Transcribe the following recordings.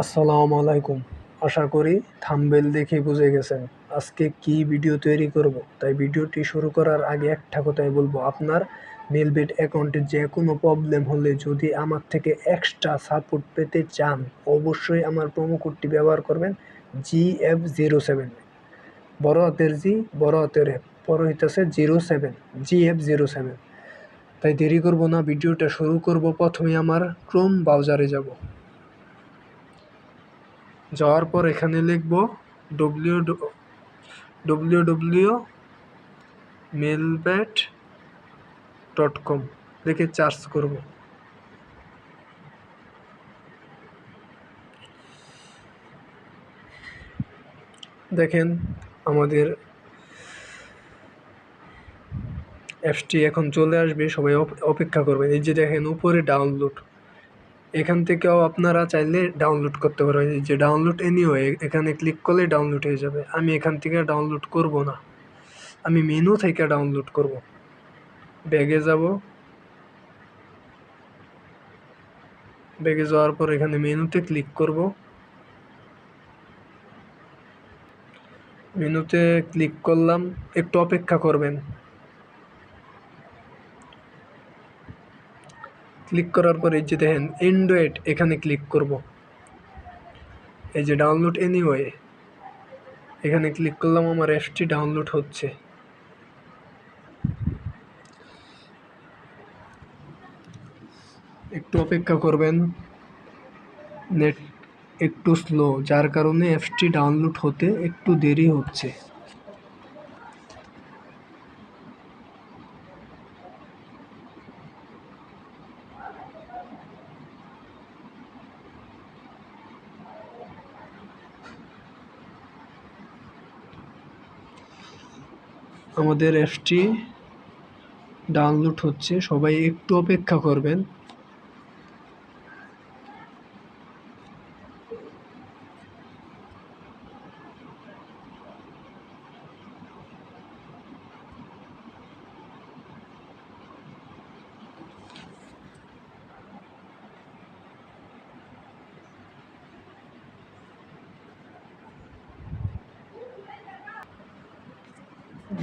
আসসালামু আলাইকুম। আশা করি থাম্বেল দেখে বুঝে গেছেন আজকে কি ভিডিও তৈরি করব। তাই ভিডিওটি শুরু করার আগে একটা কথাই বলব। আপনার মেলবেট অ্যাকাউন্টে যে কোনো প্রবলেম হলে যদি আমার থেকে এক্সট্রা সাপোর্ট পেতে চান, অবশ্যই আমার প্রোমো কোডটি ব্যবহার করবেন জি এফ জিরো সেভেন বড় হাতের জি বড় হাতের এফ। হইতেছে zero seven G F zero seven তাই দেরি করব না, ভিডিওটা শুরু করব। প্রথমে আমার ক্রোম ব্রাউজারে যাব। যাওয়ার পর এখানে লিখব W W W melbat dot com লিখে চার্জ করব। দেখেন আমাদের অ্যাপসটি এখন চলে আসবে, সবাই অপেক্ষা করবেন। এই যে দেখেন উপরে ডাউনলোড এখান থেকেও আপনারা চাইলে ডাউনলোড করতে পারবেন। যে ডাউনলোড এনিওয়ে এখানে ক্লিক করলে ডাউনলোড হয়ে যাবে। আমি এখান থেকে ডাউনলোড করব না। আমি মেনু থেকে ডাউনলোড করব। ব্যাগে যাব। ব্যাগে যাওয়ার পর এখানে মেনুতে ক্লিক করব। মেনুতে ক্লিক করলাম। একটু অপেক্ষা করবেন। ক্লিক করার পরে যে দেখেন অ্যান্ড্রয়েড এখানে ক্লিক করব। এই যে ডাউনলোড এনিওয়ে এখানে ক্লিক করলাম, আমার অ্যাপসটি ডাউনলোড হচ্ছে। একটু অপেক্ষা করবেন। নেট একটু স্লো যার কারণে অ্যাপসটি ডাউনলোড হতে একটু দেরি হচ্ছে। আমাদের অ্যাপসটি ডাউনলোড হচ্ছে। সবাই একটু অপেক্ষা করবেন।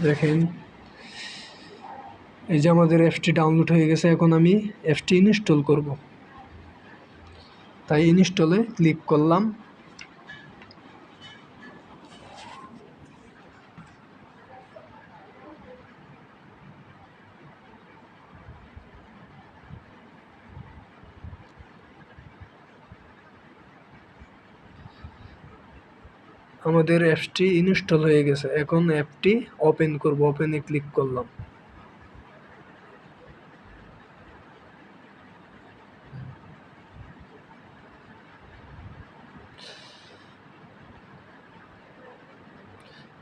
দেখেন। এই যে আমাদের অ্যাপসটি ডাউনলোড হয়ে গেছে, এখন আমি অ্যাপসটি ইনস্টল করব। তাই ইনস্টলে ক্লিক করলাম। আমাদের অ্যাপসটি ইনস্টল হয়ে গেছে। এখন অ্যাপটি ওপেন করব। ওপেনে ক্লিক করলাম।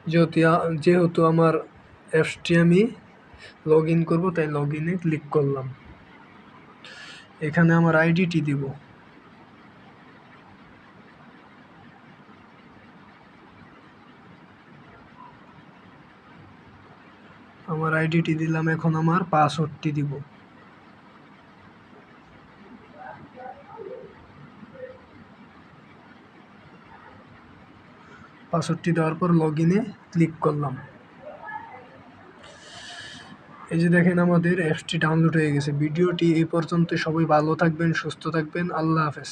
যেহেতু যেহেতু আমার অ্যাপসটি আমি লগ ইন করব, তাই লগ ইনে ক্লিক করলাম। এখানে আমার আইডিটি দিব। আমার আইডিটি দিলাম, এখন আমার পাসওয়ার্ডটি দিব। পাসওয়ার্ডটি দেওয়ার পর লগ ইনে ক্লিক করলাম। এই যে দেখেন আমাদের অ্যাপসটি ডাউনলোড হয়ে গেছে। ভিডিওটি এই পর্যন্ত সবাই ভালো থাকবেন, সুস্থ থাকবেন। আল্লাহ হাফেজ।